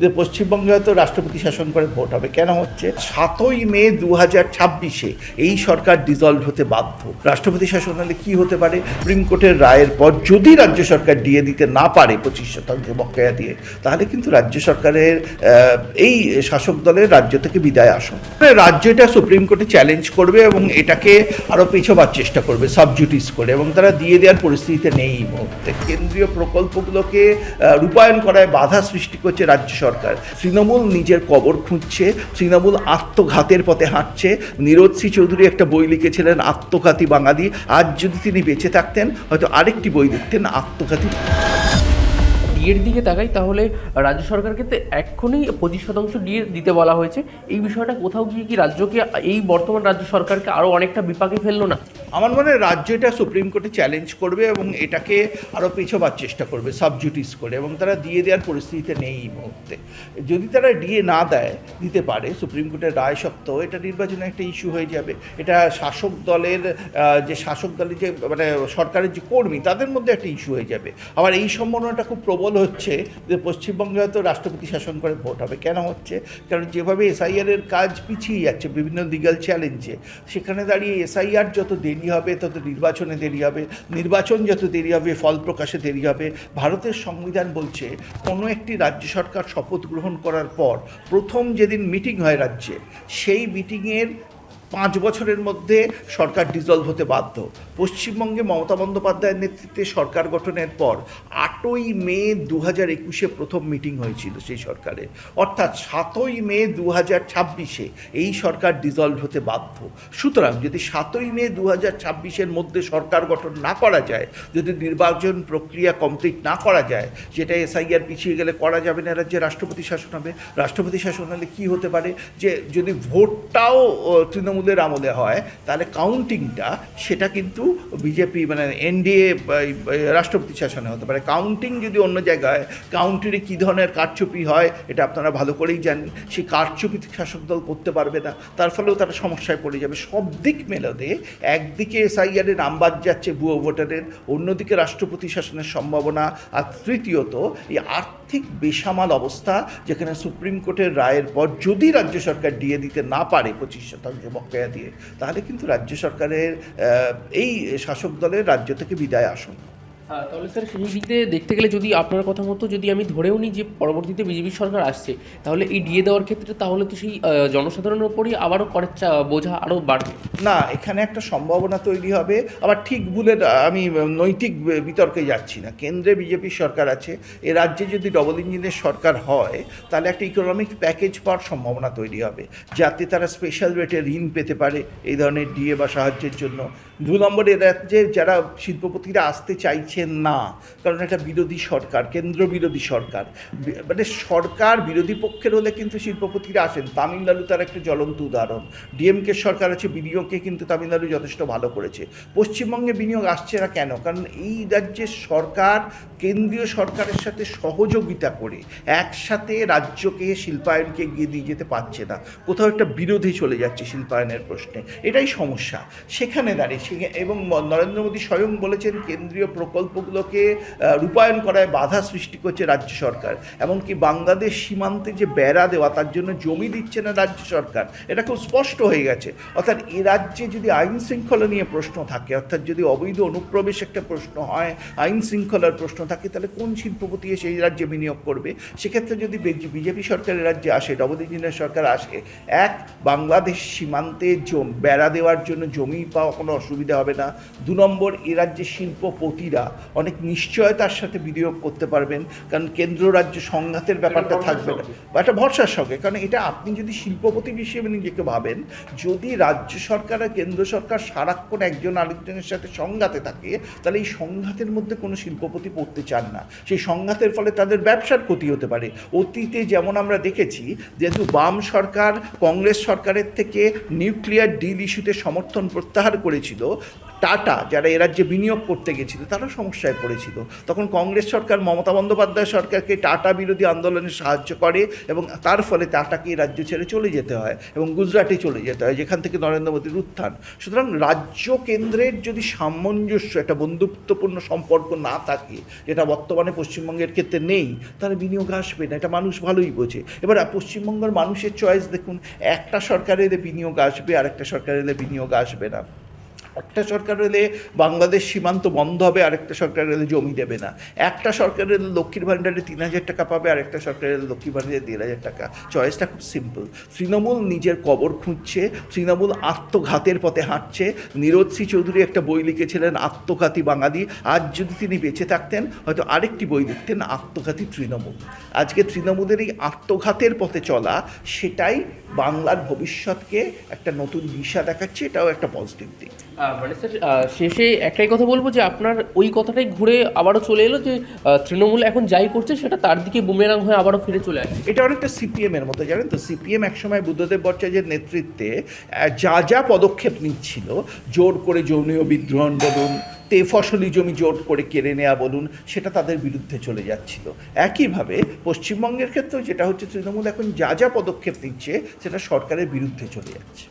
যে পশ্চিমবঙ্গে হয়তো রাষ্ট্রপতি শাসন করে, ভোট হবে। কেন হচ্ছে? সাতই মে দু হাজার ছাব্বিশে এই সরকার ডিজলভ হতে বাধ্য। রাষ্ট্রপতি শাসন হলে কি হতে পারে? সুপ্রিম কোর্টের রায়ের পর যদি রাজ্য সরকার দিয়ে দিতে না পারে পঁচিশ শতাংশ বকেয়া দিয়ে, তাহলে কিন্তু রাজ্য সরকারের এই শাসক দলের রাজ্য থেকে বিদায় আসন। রাজ্য এটা সুপ্রিম কোর্টে চ্যালেঞ্জ করবে এবং এটাকে আরও পেছোবার চেষ্টা করবে সাবজুটিস করে এবং তারা দিয়ে দেওয়ার পরিস্থিতিতে নেই মুহূর্তে। কেন্দ্রীয় প্রকল্পগুলোকে রূপায়ণ করায় বাধা সৃষ্টি করছে রাজ্য সরকার। তৃণমূল নিজের কবর খুঁজছে, তৃণমূল আত্মঘাতের পথে হাঁটছে। নীরজ সি চৌধুরী একটা বই লিখেছিলেন, আত্মঘাতী বাঙালি। আজ যদি তিনি বেঁচে থাকতেন, হয়তো আরেকটি বই লিখতেন, আত্মঘাতী। ডিএর দিকে তাকাই, তাহলে রাজ্য সরকারকে তো এক্ষুনি পঁচিশ শতাংশ ডিএ দিতে বলা হয়েছে। এই বিষয়টা কোথাও গিয়ে কি রাজ্যকে, এই বর্তমান রাজ্য সরকারকে আরও অনেকটা বিপাকে ফেলল না? আমার মনে হয় রাজ্য এটা সুপ্রিম কোর্টে চ্যালেঞ্জ করবে এবং এটাকে আরও পেছোবার চেষ্টা করবে সাবজুটিস করে এবং তারা দিয়ে দেওয়ার পরিস্থিতিতে নেই এই মুহূর্তে। যদি তারা ডিএ না দেয়, দিতে পারে, সুপ্রিম কোর্টের রায় সত্ত্বেও এটা নির্বাচনে একটা ইস্যু হয়ে যাবে। এটা শাসক দলের যে শাসক দলের যে মানে সরকারের যে কর্মী, তাদের মধ্যে একটা ইস্যু হয়ে যাবে। আবার এই সম্ভাবনাটা খুব প্রবল হচ্ছে যে পশ্চিমবঙ্গে হয়তো রাষ্ট্রপতি শাসন করে ভোট হবে। কেন হচ্ছে? কারণ যেভাবে এসআইআর এর কাজ পিছিয়ে যাচ্ছে, বিভিন্ন লিগাল চ্যালেঞ্জে সেখানে দাঁড়িয়ে এসআইআর যত দেরি হবে তত নির্বাচনে দেরি হবে। নির্বাচন যত দেরি হবে, ফল প্রকাশে দেরি হবে। ভারতের সংবিধান বলছে, কোনো একটি রাজ্য সরকার শপথ গ্রহণ করার পর প্রথম যেদিন মিটিং হয় রাজ্যে, সেই মিটিংয়ের পাঁচ বছরের মধ্যে সরকার ডিজলভ হতে বাধ্য। পশ্চিমবঙ্গে মমতা বন্দ্যোপাধ্যায়ের নেতৃত্বে সরকার গঠনের পর আটই মে দু হাজার একুশে প্রথম মিটিং হয়েছিল সেই সরকারের। অর্থাৎ সাতই মে দু হাজার ছাব্বিশে এই সরকার ডিজলভ হতে বাধ্য। সুতরাং যদি সাতই মে দু হাজার ছাব্বিশের মধ্যে সরকার গঠন না করা যায় যদি নির্বাচন প্রক্রিয়া কমপ্লিট না করা যায় যেটা এসআইআর পিছিয়ে গেলে করা যাবে না রাজ্যে রাষ্ট্রপতি শাসন হবে রাষ্ট্রপতি শাসন হলে কি হতে পারে? যে যদি ভোটটাও ও, তৃণমূলের আমলে হয়, তাহলে কাউন্টিংটা সেটা কিন্তু বিজেপি মানে এনডিএ রাষ্ট্রপতি শাসনে হতে পারে। কাউন্টিং যদি অন্য জায়গায় কাউন্টিংয়ে কী ধরনের কারচুপি হয়, এটা আপনারা ভালো করেই জানেন সেই কারচুপি শাসক দল করতে পারবে না, তার ফলেও তারা সমস্যায় পড়ে যাবে। সব দিক মেলাতে একদিকে এসআইআরের নাম্বার যাচ্ছে ভুয়ো ভোটারের, অন্যদিকে রাষ্ট্রপতি শাসনের সম্ভাবনা, আর তৃতীয়ত এই আর্থিক বেসামাল অবস্থা যেখানে সুপ্রিম কোর্টের রায়ের পর যদি রাজ্য সরকার দিয়ে দিতে না পারে পঁচিশ শতাংশ বকেয়া দিয়ে তাহলে কিন্তু রাজ্য সরকারের এই শাসক দলের রাজ্য থেকে বিদায় আসন। আহ, তাহলে স্যার সেই দিক দিয়ে দেখতে গেলে যদি আপনার কথা মতো যদি আমি ধরেও নিই যে পরবর্তীতে বিজেপি সরকার আসছে, তাহলে এই ডিএ দেওয়ার ক্ষেত্রে তাহলে তো সেই জনসাধারণের উপরই আবারও করের বোঝা আরও বাড়বে। না, এখানে একটা সম্ভাবনা তৈরি হবে, আবার ঠিক ভুলের আমি নৈতিক বিতর্কে যাচ্ছি না। কেন্দ্রে বিজেপি সরকার আছে, এ রাজ্যে যদি ডবল ইঞ্জিনের সরকার হয়, তাহলে একটা ইকোনমিক প্যাকেজ পাওয়ার সম্ভাবনা তৈরি হবে, যাতে তারা স্পেশাল রেটে ঋণ পেতে পারে, এই ধরনের ডিএ বা সাহায্যের জন্য। দু নম্বর এ রাজ্যে যারা শিল্পপতিরা আসতে চাইছেন না, কারণ এটা বিরোধী সরকার, কেন্দ্র বিরোধী সরকার। মানে সরকার বিরোধী পক্ষের হলে কিন্তু শিল্পপতিরা আসেন। তামিলনাড়ু তার একটা জ্বলন্ত উদাহরণ। ডিএমকে সরকার আছে, বিনিয়োগকে কিন্তু তামিলনাড়ু যথেষ্ট ভালো করেছে। পশ্চিমবঙ্গে বিনিয়োগ আসছে না কেন? কারণ এই রাজ্যের সরকার কেন্দ্রীয় সরকারের সাথে সহযোগিতা করে একসাথে রাজ্যকে শিল্পায়নকে এগিয়ে দিয়ে যেতে পারছে না। কোথাও একটা বিরোধী চলে যাচ্ছে শিল্পায়নের প্রশ্নে। এটাই সমস্যা। সেখানে দাঁড়িয়ে এবং নরেন্দ্র মোদী স্বয়ং বলেছেন কেন্দ্রীয় প্রকল্পগুলোকে রূপায়ণ করায় বাধা সৃষ্টি করছে রাজ্য সরকার। এমনকি বাংলাদেশ সীমান্তে যে বেড়া দেওয়া, তার জন্য জমি দিচ্ছে না রাজ্য সরকার। এটা খুব স্পষ্ট হয়ে গেছে। অর্থাৎ এ রাজ্যে যদি আইন শৃঙ্খলা নিয়ে প্রশ্ন থাকে, অর্থাৎ যদি অবৈধ অনুপ্রবেশ একটা প্রশ্ন হয়, আইন শৃঙ্খলার প্রশ্ন থাকে, তাহলে কোন শিল্পপতি এসে এই রাজ্যে বিনিয়োগ করবে? সেক্ষেত্রে যদি বিজেপি সরকারের রাজ্যে আসে ডবল ইঞ্জিনের সরকার আসে, এক, বাংলাদেশ সীমান্তে বেড়া দেওয়ার জন্য জমি পাওয়া কোনো অসুবিধা হবে না। দু নম্বর এ রাজ্যে শিল্পপতিরা অনেক নিশ্চয়তার সাথে বিনিয়োগ করতে পারবেন কারণ কেন্দ্র রাজ্য সংঘাতের ব্যাপারটা থাকবে না। বা একটা ভরসার সঙ্গে কারণ এটা আপনি যদি শিল্পপতি হিসেবে নিজেকে ভাবেন যদি রাজ্য সরকার আর কেন্দ্র সরকার সারাক্ষণ একজন আরেকজনের সাথে সংঘাতে থাকে তাহলে এই সংঘাতের মধ্যে কোনো শিল্পপতি পড়তে চান না। সেই সংঘাতের ফলে তাদের ব্যবসার ক্ষতি হতে পারে। অতীতে যেমন আমরা দেখেছি যেহেতু বাম সরকার কংগ্রেস সরকারের থেকে নিউক্লিয়ার ডিল ইস্যুতে সমর্থন প্রত্যাহার করেছিল টাটা, যারা এ রাজ্যে বিনিয়োগ করতে গেছিল, তারা সমস্যায় পড়েছিল। তখন কংগ্রেস সরকার, মমতা বন্দ্যোপাধ্যায় সরকারকে টাটা বিরোধী আন্দোলনে সাহায্য করে এবং তার ফলে টাটাকে এই রাজ্য ছেড়ে চলে যেতে হয় এবং গুজরাটে চলে যেতে হয়, যেখান থেকে নরেন্দ্র মোদীর উত্থান। সুতরাং রাজ্য কেন্দ্রের যদি সামঞ্জস্য, একটা বন্ধুত্বপূর্ণ সম্পর্ক না থাকে, যেটা বর্তমানে পশ্চিমবঙ্গের ক্ষেত্রে নেই, তাহলে বিনিয়োগ আসবে না, এটা মানুষ ভালোই বোঝে। এবার পশ্চিমবঙ্গের মানুষের চয়েস দেখুন, একটা সরকারের বিনিয়োগ আসবে আর একটা সরকার এলে বিনিয়োগ আসবে না। একটা সরকার এলে বাংলাদেশ সীমান্ত বন্ধ হবে, আরেকটা সরকার এলে জমি দেবে না। একটা সরকার এলে লক্ষ্মীর ভাণ্ডারে তিন হাজার টাকা পাবে, আরেকটা সরকার এলে লক্ষ্মীর ভাণ্ডারে দেড় হাজার টাকা। চয়েসটা খুব সিম্পল তৃণমূল নিজের কবর খুঁজছে, তৃণমূল আত্মঘাতের পথে হাঁটছে। নীরজ শ্রী চৌধুরী একটা বই লিখেছিলেন, আত্মঘাতী বাঙালি। আজ যদি তিনি বেঁচে থাকতেন, হয়তো আরেকটি বই লিখতেন, আত্মঘাতী তৃণমূল। আজকে তৃণমূলের এই আত্মঘাতের পথে চলা, সেটাই বাংলার ভবিষ্যৎকে একটা নতুন দিশা দেখাচ্ছে, এটাও একটা পজিটিভ দিক। মানে স্যার শেষে একটাই কথা বলব যে আপনার ওই কথাটাই ঘুরে আবারও চলে এলো যে তৃণমূল এখন যাই করছে সেটা তার দিকে বুমেরাং হয়ে আবারও ফিরে চলে আসে এটা অনেকটা সিপিএম এর মতো, জানেন তো? সিপিএম একসময় বুদ্ধদেব ভট্টাচার্যের নেতৃত্বে যা যা পদক্ষেপ নিচ্ছিল, জোর করে যৌনীয় বিদ্রোহণ বলুন, তে ফসলি জমি জোর করে কেড়ে নেওয়া বলুন, সেটা তাদের বিরুদ্ধে চলে যাচ্ছিল। একইভাবে পশ্চিমবঙ্গের ক্ষেত্রেও যেটা হচ্ছে, তৃণমূল এখন যা যা পদক্ষেপ নিচ্ছে, সেটা সরকারের বিরুদ্ধে চলে যাচ্ছে।